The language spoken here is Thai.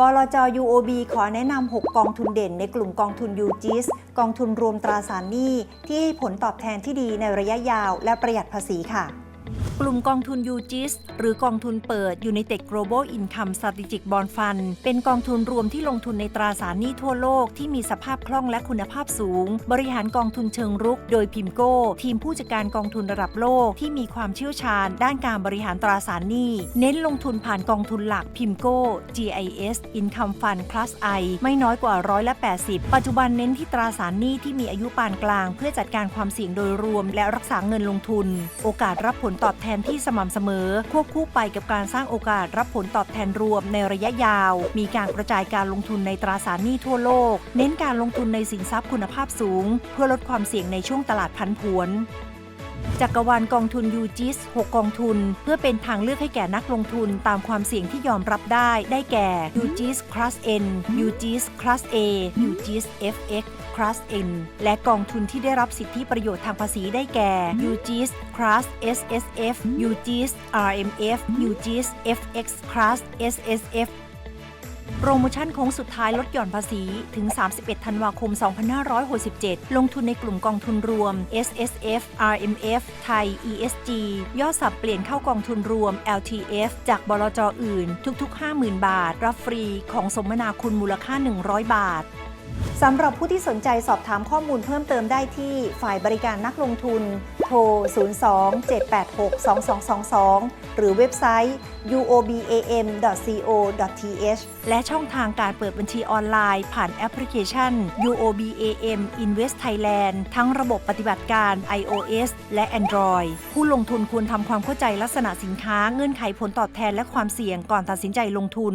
บลจ UOB ขอแนะนำ 6 กองทุนเด่นในกลุ่มกองทุนยูจิสกองทุนรวมตราสารหนี้ที่ให้ผลตอบแทนที่ดีในระยะยาวและประหยัดภาษีค่ะ กลุ่มกองทุน UGIS หรือกองทุนเปิด United Global Income Strategic Bond Fund เป็นกองทุนรวมที่ลงทุนในตราสารหนี้ทั่วโลกที่มีสภาพคล่องและคุณภาพสูง บริหารกองทุนเชิงรุก โดยพิมโก้ ทีมผู้จัดการกองทุนระดับโลกที่มีความเชี่ยวชาญ ด้านการบริหารตราสารหนี้ เน้นลงทุนผ่านกองทุนหลักพิมโก้ GIS Income Fund Class I ไม่น้อยกว่าร้อยละ80 ปัจจุบันเน้นที่ตราสารหนี้ที่มีอายุปานกลาง เพื่อจัดการความเสี่ยงโดยรวม และรักษาเงินลงทุน โอกาสรับผลตอบแทนที่สม่ำเสมอ ควบคู่ไปกับการสร้างโอกาสรับผลตอบแทนรวมในระยะยาว มีการกระจายการลงทุนในตราสารหนี้ทั่วโลก เน้นการลงทุนในสินทรัพย์คุณภาพสูง เพื่อลดความเสี่ยงในช่วงตลาดพันผวน จักรวาลกองทุน UGIS 6กองทุน เพื่อเป็นทางเลือกให้แก่นักลงทุนตามความเสี่ยงที่ยอมรับได้ ได้แก่ UGIS Class N UGIS Class A UGIS FX Class N และกองทุนที่ได้รับสิทธิประโยชน์ทางภาษีได้แก่ UGIS Class SSF UGIS RMF UGIS FX Class SSF โปรโมชั่นโค้งสุดท้ายลดหย่อนภาษีถึง 31 ธันวาคม 2567 ลงทุนในกลุ่มกองทุนรวม S S F R M F ไทย E S G ยอดสับเปลี่ยนเข้ากองทุนรวม L T F จากบลจอื่น ทุกๆ 50,000 บาท รับฟรีของสมนาคุณมูลค่า 100 บาทสำหรับผู้ที่สนใจสอบถามข้อมูลเพิ่มเติมได้ที่ฝ่ายบริการนักลงทุน โทร 02-786-2222 หรือเว็บไซต์ uobam.co.th และช่องทางการเปิดบัญชีออนไลน์ผ่านแอปพลิเคชัน UOBAM Invest Thailand ทั้งระบบปฏิบัติการ iOS และ Android ผู้ลงทุนควรทำความเข้าใจลักษณะสินค้าเงื่อนไขผลตอบแทนและความเสี่ยงก่อนตัดสินใจลงทุน